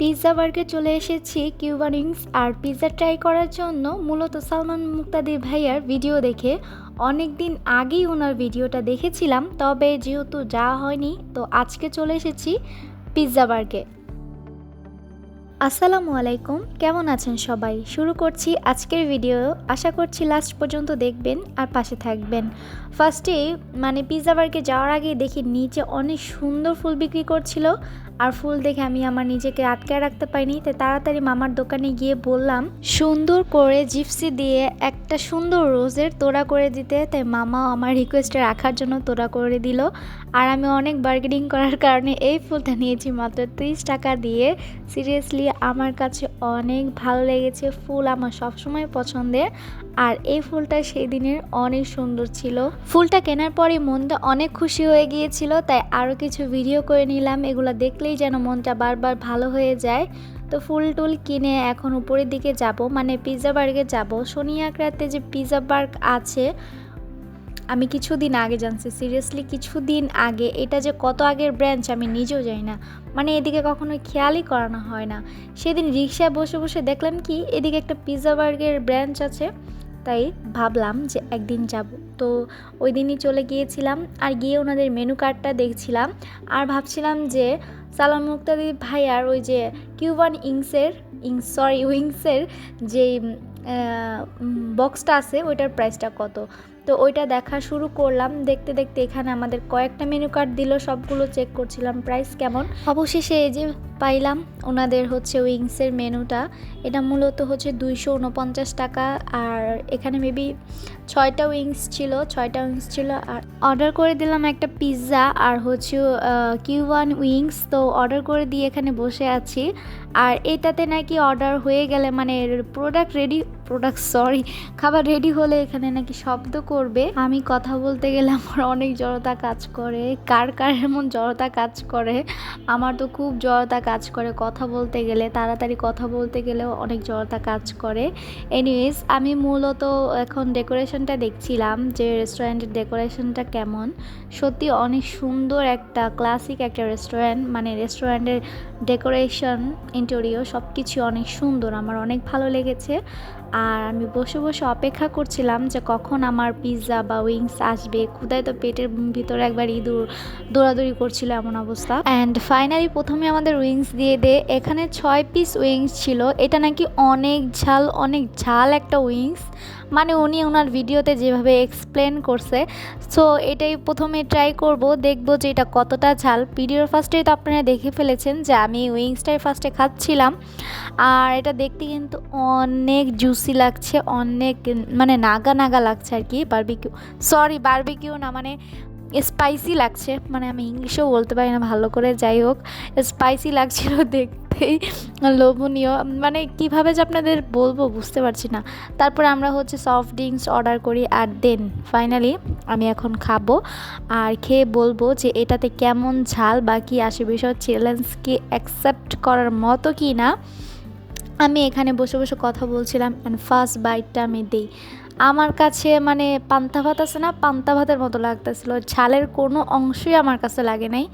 Pizza burg চলে এসেছি কিউবানিংস আর pizza try করার জন্য। মূলত সালমান মুক্তাদির ভাইয়ার ভিডিও দেখে অনেক দিন আগেই ওনার ভিডিওটা দেখেছিলাম, তবে যেহেতু যাওয়া হয়নি, তো আজকে চলে এসেছি পিৎজা বার্গে। আসসালামু আলাইকুম, কেমন আছেন সবাই? শুরু করছি আজকের ভিডিও। আশা করছি লাস্ট পর্যন্ত দেখবেন আর পাশে থাকবেন। ফার্স্টে মানে পিৎজা বার্গে যাওয়ার আগে দেখি নিচে অনেক সুন্দর ফুল বিক্রি করছিল। আর ফুল দেখে আমি আমার নিজেকে আটকে রাখতে পারিনি। তাই তাড়াতাড়ি মামার দোকানে গিয়ে বললাম, সুন্দর করে জিপসি দিয়ে একটা সুন্দর রোজের তোড়া করে দিতে। তাই মামা আমার রিকোয়েস্টে রাখার জন্য তোড়া করে দিল। আর আমি অনেক বার্গেনিং করার কারণে এই ফুলটা নিয়েছি মাত্র ত্রিশ টাকা দিয়ে। সিরিয়াসলি আমার কাছে অনেক ভালো লেগেছে। ফুল আমার সবসময় পছন্দের। আর এই ফুলটা সেই দিনের অনেক সুন্দর ছিল। ফুলটা কেনার পরে মনটা অনেক খুশি হয়ে গিয়েছিল, তাই আরও কিছু ভিডিও করে নিলাম। এগুলো দেখলেই যেন মনটা বারবার ভালো হয়ে যায়। তো ফুল টুল কিনে এখন উপরের দিকে যাব মানে পিৎজা বার্গে যাব। শনি রাতে যে পিৎজা বার্গ আছে, আমি কিছুদিন আগে জানছি সিরিয়াসলি কিছুদিন আগে, এটা যে কত আগের ব্রাঞ্চ আমি নিজেও জানি না। মানে এদিকে কখনো খেয়ালই করানো হয় না। সেদিন রিক্সায় বসে বসে দেখলাম কি, এদিকে একটা পিৎজা বার্গের ব্রাঞ্চ আছে। তাই ভাবলাম যে একদিন যাব। তো ওই দিনই চলে গিয়েছিলাম আর গিয়ে ওনাদের মেনু কার্ডটা দেখছিলাম আর ভাবছিলাম যে সালাম মুক্তাদি ভাইয়ার ওই যে কিউবান ইংসের ইংস সরি উইংসের যে বক্সটা আছে ওইটার প্রাইসটা কত। তো ওইটা দেখা শুরু করলাম। দেখতে দেখতে এখানে আমাদের কয়েকটা মেনু কার্ড দিল। সবগুলো চেক করছিলাম প্রাইস কেমন। অবশেষে এই যে পাইলাম। ওনাদের হচ্ছে উইংসের মেনুটা। এটা মূলত হচ্ছে দুইশো উনপঞ্চাশ টাকা। আর এখানে মেবি ছয়টা উইংস ছিল। ছয়টা উইংস ছিল। আর অর্ডার করে দিলাম একটা পিৎজা আর হচ্ছে কিউওয়ান উইংস। তো অর্ডার করে দিয়ে এখানে বসে আছি। আর এটাতে নাকি অর্ডার হয়ে গেলে মানে প্রোডাক্ট রেডি প্রোডাক্ট সরি খাবার রেডি হলে এখানে নাকি শব্দ করবে। আমি কথা বলতে গেলে আমার অনেক জড়তা কাজ করে। কার কার এমন জড়তা কাজ করে? আমার তো খুব জড়তা কাজ করে, কথা বলতে গেলে, তাড়াতাড়ি কথা বলতে গেলেও অনেক জড়তা কাজ করে। এনিওয়েজ আমি মূলত এখন ডেকোরেশনটা দেখছিলাম যে রেস্টুরেন্টের ডেকোরেশনটা কেমন। সত্যি অনেক সুন্দর একটা ক্লাসিক একটা রেস্টুরেন্ট মানে রেস্টুরেন্টের ডেকোরেশন ইন্টেরিয়র সব কিছু অনেক সুন্দর, আমার অনেক ভালো লেগেছে। আর আমি বসে বসে অপেক্ষা করছিলাম যে কখন আমার পিৎজা বা উইংস আসবে। ক্ষুদায় তো পেটের ভিতরে একবার ইঁদুর দৌড়াদৌড়ি করছিল এমন অবস্থা। অ্যান্ড ফাইনালি প্রথমে আমাদের উইংস দিয়ে দে। এখানে ছয় পিস উইংস ছিল। এটা নাকি অনেক ঝাল অনেক ঝাল একটা উইংস মানে উনি ওনার ভিডিওতে যেভাবে এক্সপ্লেন করছে। সো এটাই প্রথমে ট্রাই করব, দেখব যে এটা কতটা ঝাল। ভিডিওর ফার্স্টেই তো আপনারা দেখে ফেলেছেন যে আমি উইংসটাই ফার্স্টে খাচ্ছিলাম। আর এটা দেখতে কিন্তু অনেক জুসি লাগছে, অনেক মানে নাগা নাগা লাগছে আর কি বারবিকিউ সরি বারবিকিউ না মানে স্পাইসি লাগছে মানে আমি ইংলিশেও বলতে পারি না, ভালো করে, যাই হোক স্পাইসি লাগছিল দেখতেই লোভনীয় মানে কীভাবে যে আপনাদের বলব বুঝতে পারছি না। তারপরে আমরা হচ্ছে সফট ড্রিঙ্কস অর্ডার করি আর দেন ফাইনালি আমি এখন খাব আর খেয়ে বলব যে এটাতে কেমন ঝাল বা কী আসে বিষয় চ্যালেঞ্জকে অ্যাকসেপ্ট করার মতো কি না আমি এখানে বসে বসে কথা বলছিলাম অ্যান্ড ফার্স্ট বাইটটা আমি দিই। আমার কাছে মানে পান্তা ভাত আছে না, পান্তা ভাতের মতো লাগতেছিল। ঝালের কোনো অংশই আমার কাছে লাগে নাই।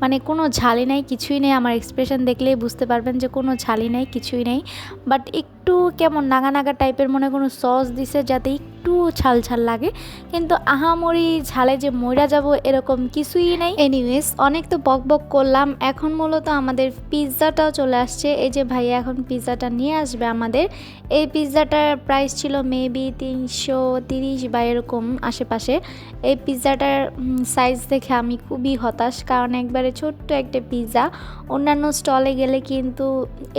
মানে কোনো ঝালি নাই, কিছুই নেই। আমার এক্সপ্রেশন দেখলেই বুঝতে পারবেন যে কোনো ঝালি নাই, কিছুই নেই। বাট একটু কেমন নাগা নাগা টাইপের মনে কোনো সস দিছে যাতে একটু ঝাল ঝাল লাগে। কিন্তু আহামরি ঝালে যে মইরা যাব এরকম কিছুই নেই। এনিওয়েজ অনেক তো বক বক করলাম। এখন মূলত আমাদের পিৎজাটাও চলে আসছে। এই যে ভাইয়া এখন পিৎজাটা নিয়ে আসবে আমাদের। এই পিৎজাটার প্রাইস ছিল মেবি তিনশো তিরিশ বা এরকম আশেপাশে। এই পিৎজাটার সাইজ দেখে আমি খুবই হতাশ। কারণ একবারে ছোট্ট একটা পিৎজা। অন্যান্য স্টলে গেলে কিন্তু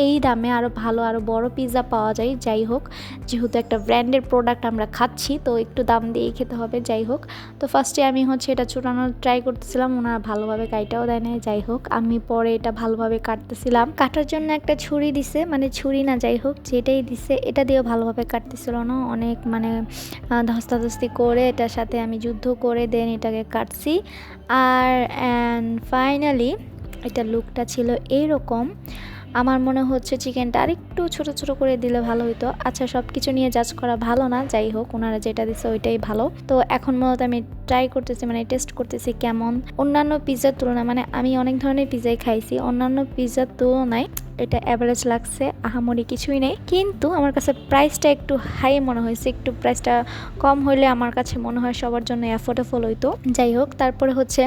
এই দামে আরও ভালো আরও বড় পিৎজা পাওয়া যায়, যাই হোক। যেহেতু একটা ব্র্যান্ডের প্রোডাক্ট আমরা খাচ্ছি, তো একটু দাম দিয়েই খেতে হবে, যাই হোক। তো ফার্স্টে আমি হচ্ছে এটা ছোটানোর ট্রাই করতেছিলাম, ওনারা ভালোভাবে কাইটাও দেয় না যাই হোক। আমি পরে এটা ভালোভাবে কাটতেছিলাম। কাটার জন্য একটা ছুরি দিছে মানে ছুরি না, যাই হোক, যেটাই দিছে, এটা দিয়েও ভালোভাবে কাটতেছিল না। অনেক মানে ধস্তাধস্তি করে এটার সাথে আমি যুদ্ধ করে দেন এটাকে কাটছি। আর অ্যান্ড ফাইনালি এটা লুকটা ছিল এইরকম আমার মনে হচ্ছে চিকেনটা আরেকটু ছোট ছোট করে দিলে ভালো হতো আচ্ছা সব কিছু নিয়ে জাজ করা ভালো না, যাই হোক, ওনারা যেটা দিচ্ছে ওইটাই ভালো। তো এখন মূলত আমি ট্রাই করতেছি মানে টেস্ট করতেছি কেমন। অন্যান্য পিৎজার তুলনায় মানে আমি অনেক ধরনের পিৎজাই খাইছি। অন্যান্য পিৎজার তুলনায় এটা অ্যাভারেজ লাগছে, আহামরি কিছুই নেই। কিন্তু আমার কাছে প্রাইসটা একটু হাই মনে হয়েছে, একটু প্রাইসটা কম হইলে আমার কাছে মনে হয় সবার জন্য অ্যাফোর্ডেবল হইতো। যাই হোক, তারপরে হচ্ছে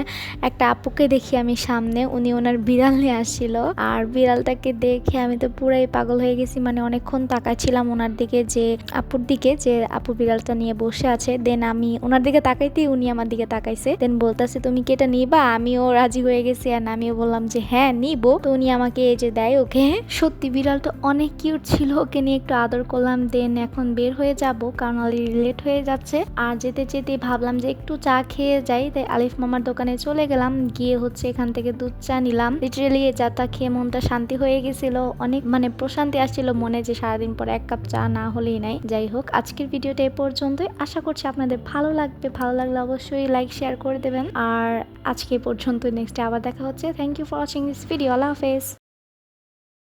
একটা আপুকে দেখি আমি সামনে, উনি ওনার বিড়াল নিয়ে আসছিল। আর বিড়ালটাকে দেখে আমি তো পুরাই পাগল হয়ে গেছি মানে অনেকক্ষণ তাকাইছিলাম ওনার দিকে যে, আপুর দিকে যে, আপু বিড়ালটা নিয়ে বসে আছে। দেন আমি ওনার দিকে তাকাইতেই উনি আমার দিকে তাকাইছে। দেন বলতেছে, তুমি কি এটা নিবা? আমিও রাজি হয়ে গেছি আর আমিও বললাম যে হ্যাঁ নিবো। তো উনি আমাকে এই যে দেয় ওকে। সত্যি বিড়ালটা অনেক কিউট ছিল, ওকে নিয়ে একটু আদর করলাম দেন এখন বের হয়ে যাব। কারণ অলরেডি লেট হয়ে যাচ্ছে। আর যেতে যেতে ভাবলাম যে একটু চা খেয়ে যাই। তাই আলিফ মামার দোকানে চলে গেলাম। গিয়ে হচ্ছে এখান থেকে দুধ চা নিলাম। লিটারেলি এই চাটা খেয়ে মনটা শান্তি হয়ে গেছিল। অনেক মানে প্রশান্তি আসছিল মনে যে সারাদিন পর এক কাপ চা না হলেই নাই। যাই হোক, আজকের ভিডিওটা এ পর্যন্তই। আশা করছি আপনাদের ভালো লাগবে। ভালো লাগলে অবশ্যই লাইক শেয়ার করে দেবেন। আর আজকে পর্যন্ত নেক্সটে আবার দেখা হচ্ছে। Thank you for watching this video আল্লাহ হাফেজ।